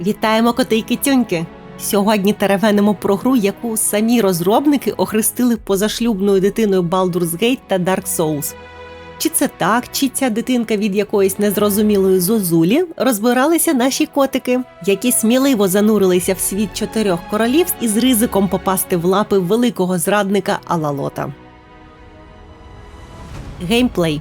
Вітаємо коти й! Сьогодні теревенимо про гру, яку самі розробники охрестили позашлюбною дитиною Baldur's Gate та Dark Souls. Чи це так, чи ця дитинка від якоїсь незрозумілої зозулі розбиралися наші котики, які сміливо занурилися в світ чотирьох королівств із ризиком попасти в лапи великого зрадника Алалота. Геймплей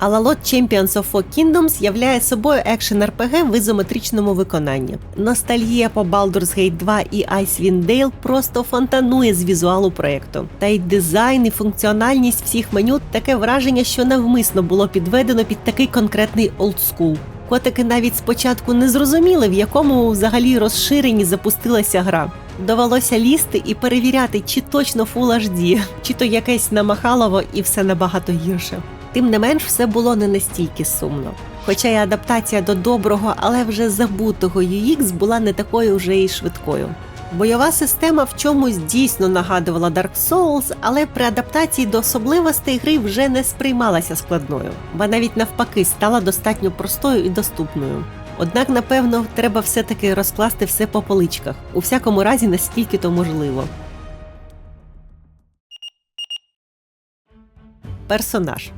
Alalot Champions of Four Kingdoms являє собою екшен RPG в ізометричному виконанні. Ностальгія по Baldur's Gate 2 і Icewind Dale просто фонтанує з візуалу проекту. Та й дизайн і функціональність всіх меню таке враження, що навмисно було підведено під такий конкретний олдскул. Котики навіть спочатку не зрозуміли, в якому взагалі розширенні запустилася гра. Довелося лізти і перевіряти, чи точно Full HD, чи то якесь намахалово і все набагато гірше. Тим не менш, все було не настільки сумно. Хоча й адаптація до доброго, але вже забутого UX була не такою вже й швидкою. Бойова система в чомусь дійсно нагадувала Dark Souls, але при адаптації до особливостей гри вже не сприймалася складною, ба навіть навпаки стала достатньо простою і доступною. Однак, напевно, треба все-таки розкласти все по поличках, у всякому разі, наскільки то можливо. Персонаж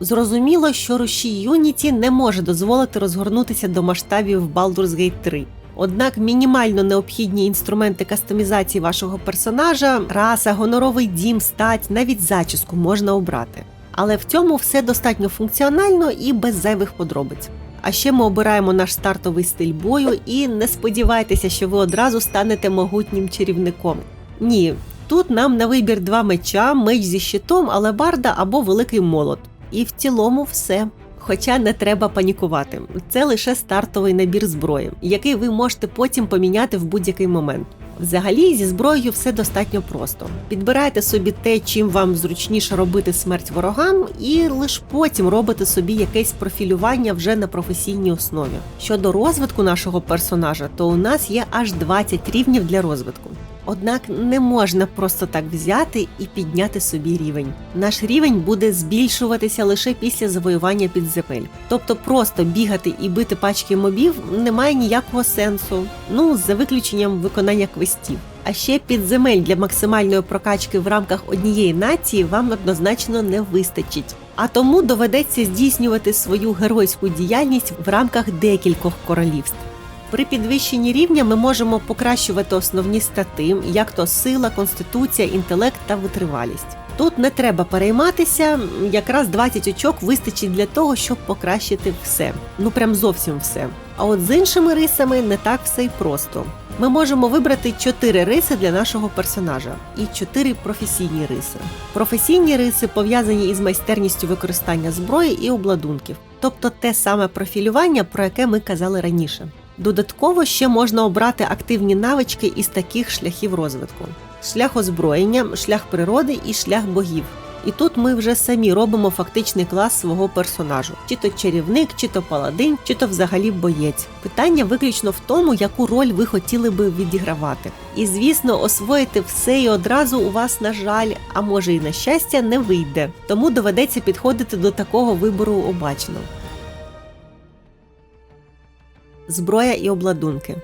Зрозуміло, що рушій Unity не може дозволити розгорнутися до масштабів Baldur's Gate 3. Однак мінімально необхідні інструменти кастомізації вашого персонажа, раса, гоноровий дім, стать, навіть зачіску можна обрати. Але в цьому все достатньо функціонально і без зайвих подробиць. А ще ми обираємо наш стартовий стиль бою і не сподівайтеся, що ви одразу станете могутнім чарівником. Ні, тут нам на вибір два меча, меч зі щитом, алебарда або великий молот. І в цілому все. Хоча не треба панікувати. Це лише стартовий набір зброї, який ви можете потім поміняти в будь-який момент. Взагалі, зі зброєю все достатньо просто. Підбирайте собі те, чим вам зручніше робити смерть ворогам, і лише потім робите собі якесь профілювання вже на професійній основі. Щодо розвитку нашого персонажа, то у нас є аж 20 рівнів для розвитку. Однак не можна просто так взяти і підняти собі рівень. Наш рівень буде збільшуватися лише після завоювання підземель. Тобто просто бігати і бити пачки мобів немає ніякого сенсу. Ну за виключенням виконання квестів. А ще підземель для максимальної прокачки в рамках однієї нації вам однозначно не вистачить. А тому доведеться здійснювати свою геройську діяльність в рамках декількох королівств. При підвищенні рівня ми можемо покращувати основні стати, як то сила, конституція, інтелект та витривалість. Тут не треба перейматися, якраз 20 очок вистачить для того, щоб покращити все. Ну прям зовсім все. А от з іншими рисами не так все й просто. Ми можемо вибрати 4 риси для нашого персонажа і 4 професійні риси. Професійні риси пов'язані із майстерністю використання зброї і обладунків, тобто те саме профілювання, про яке ми казали раніше. Додатково ще можна обрати активні навички із таких шляхів розвитку: шлях озброєння, шлях природи і шлях богів. І тут ми вже самі робимо фактичний клас свого персонажу: чи то чарівник, чи то паладин, чи то взагалі боєць. Питання виключно в тому, яку роль ви хотіли би відігравати. І звісно, освоїти все і одразу у вас, на жаль, а може і на щастя, не вийде. Тому доведеться підходити до такого вибору обачно зброя і обладунки.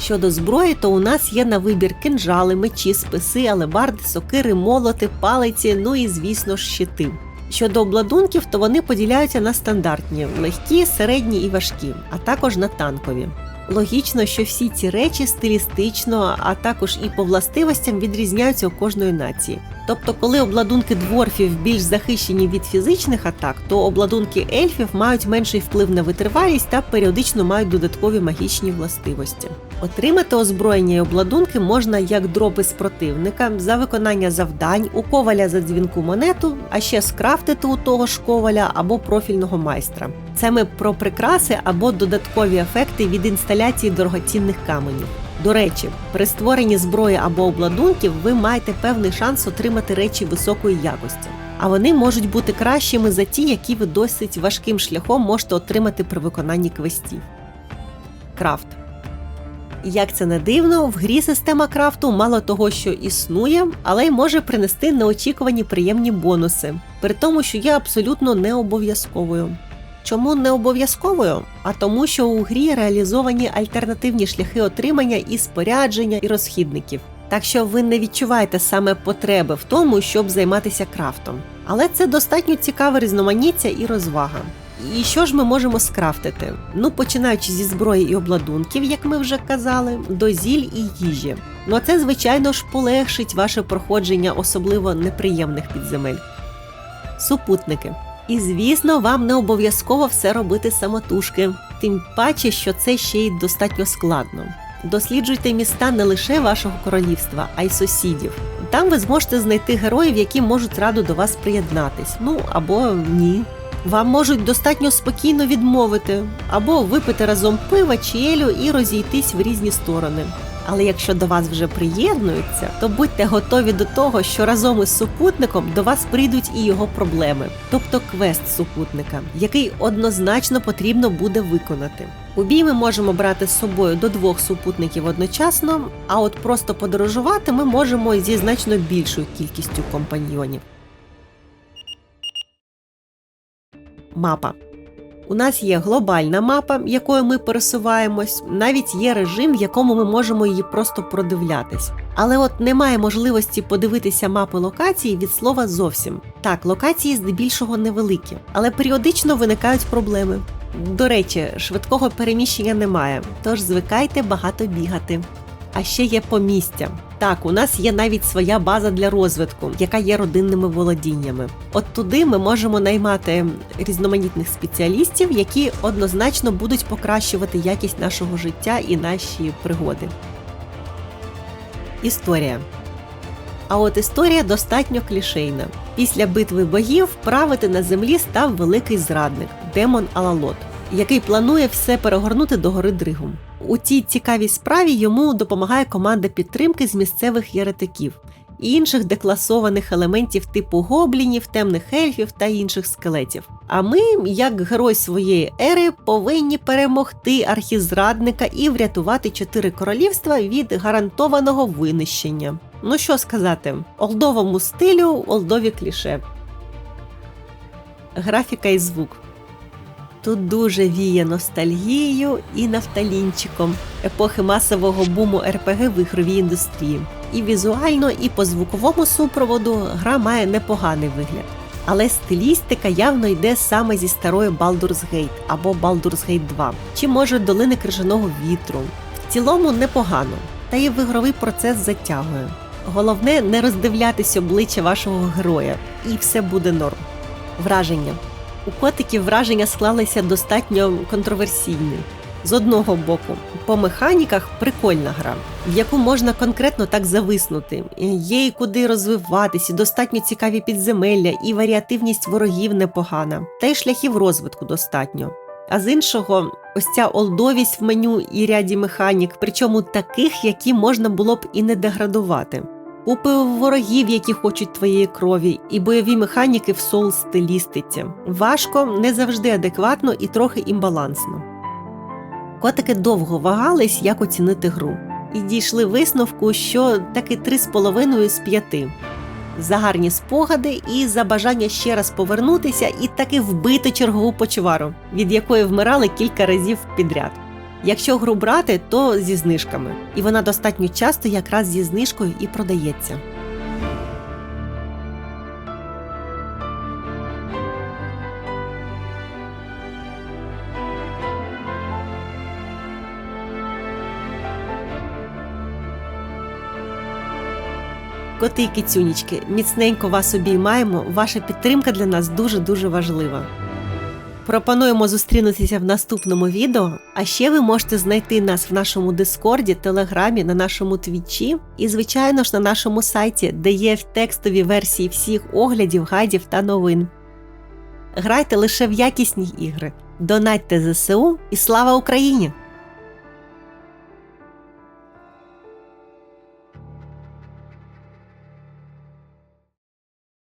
Щодо зброї, то у нас є на вибір кинжали, мечі, списи, алебарди, сокири, молоти, палиці, ну і, звісно ж, щити. Щодо обладунків, то вони поділяються на стандартні, легкі, середні і важкі, а також на танкові. Логічно, що всі ці речі стилістично, а також і по властивостям відрізняються у кожної нації. Тобто, коли обладунки дворфів більш захищені від фізичних атак, то обладунки ельфів мають менший вплив на витривалість та періодично мають додаткові магічні властивості. Отримати озброєння і обладунки можна як дропи з противника за виконання завдань, у коваля за дзвінку монету, а ще скрафтити у того ж коваля або профільного майстра. Це ми про прикраси або додаткові ефекти від інсталяції дорогоцінних каменів. До речі, при створенні зброї або обладунків ви маєте певний шанс отримати речі високої якості, а вони можуть бути кращими за ті, які ви досить важким шляхом можете отримати при виконанні квестів. Крафт. Як це не дивно, в грі система крафту мало того, що існує, але й може принести неочікувані приємні бонуси, при тому, що є абсолютно не обов'язковою. Чому не обов'язковою? А тому, що у грі реалізовані альтернативні шляхи отримання і спорядження, і розхідників. Так що ви не відчуваєте саме потреби в тому, щоб займатися крафтом. Але це достатньо цікаве різноманіття і розвага. І що ж ми можемо скрафтити? Ну, починаючи зі зброї і обладунків, як ми вже казали, до зіль і їжі. Ну а це, звичайно ж, полегшить ваше проходження особливо неприємних підземель. Супутники. І звісно, вам не обов'язково все робити самотужки, тим паче, що це ще й достатньо складно. Досліджуйте міста не лише вашого королівства, а й сусідів. Там ви зможете знайти героїв, які можуть радо до вас приєднатись. Ну або ні. Вам можуть достатньо спокійно відмовити, або випити разом пива чи елю і розійтись в різні сторони. Але якщо до вас вже приєднуються, то будьте готові до того, що разом із супутником до вас прийдуть і його проблеми, тобто квест супутника, який однозначно потрібно буде виконати. У бій ми можемо брати з собою до двох супутників одночасно, а от просто подорожувати ми можемо зі значно більшою кількістю компаньйонів. Мапа. У нас є глобальна мапа, якою ми пересуваємось, навіть є режим, в якому ми можемо її просто продивлятись. Але от немає можливості подивитися мапи локацій від слова зовсім. Так, локації здебільшого невеликі, але періодично виникають проблеми. До речі, швидкого переміщення немає, тож звикайте багато бігати. А ще є помістя. Так, у нас є навіть своя база для розвитку, яка є родинними володіннями. От туди ми можемо наймати різноманітних спеціалістів, які однозначно будуть покращувати якість нашого життя і наші пригоди. Історія. А от історія достатньо клішейна. Після битви богів правити на землі став великий зрадник демон Алалот, який планує все перегорнути до гори Дригум. У цій цікавій справі йому допомагає команда підтримки з місцевих єретиків інших декласованих елементів типу гоблінів, темних ельфів та інших скелетів. А ми, як герой своєї ери, повинні перемогти архізрадника і врятувати чотири королівства від гарантованого винищення. Ну що сказати, олдовому стилю, олдові кліше. Графіка і звук. Тут дуже віє ностальгією і нафталінчиком епохи масового буму РПГ в ігровій індустрії. І візуально, і по звуковому супроводу гра має непоганий вигляд. Але стилістика явно йде саме зі старої Baldur's Gate або Baldur's Gate 2, чи може долини крижаного вітру. В цілому непогано, та й в ігровий процес затягує. Головне не роздивлятись обличчя вашого героя, і все буде норм. Враження. У котиків враження склалися достатньо контроверсійні. З одного боку, по механіках прикольна гра, в яку можна конкретно так зависнути. Є і куди розвиватись, і достатньо цікаві підземелля, і варіативність ворогів непогана, та й шляхів розвитку достатньо. А з іншого, ось ця олдовість в меню і ряді механік, причому таких, які можна було б і не деградувати. Купи ворогів, які хочуть твоєї крові, і бойові механіки в соул стилістиці. Важко, не завжди адекватно і трохи імбалансно. Котики довго вагались, як оцінити гру, і дійшли висновку, що таки 3,5 з 5. За гарні спогади і за бажання ще раз повернутися і таки вбити чергову почвару, від якої вмирали кілька разів підряд. Якщо гру брати, то зі знижками, і вона достатньо часто якраз зі знижкою і продається. Коти і кицюнічки, міцненько вас обіймаємо. Ваша підтримка для нас дуже дуже важлива. Пропонуємо зустрінутися в наступному відео. А ще ви можете знайти нас в нашому дискорді, телеграмі, на нашому твічі і, звичайно ж, на нашому сайті, де є текстові версії всіх оглядів, гайдів та новин. Грайте лише в якісні ігри, донатьте ЗСУ і слава Україні!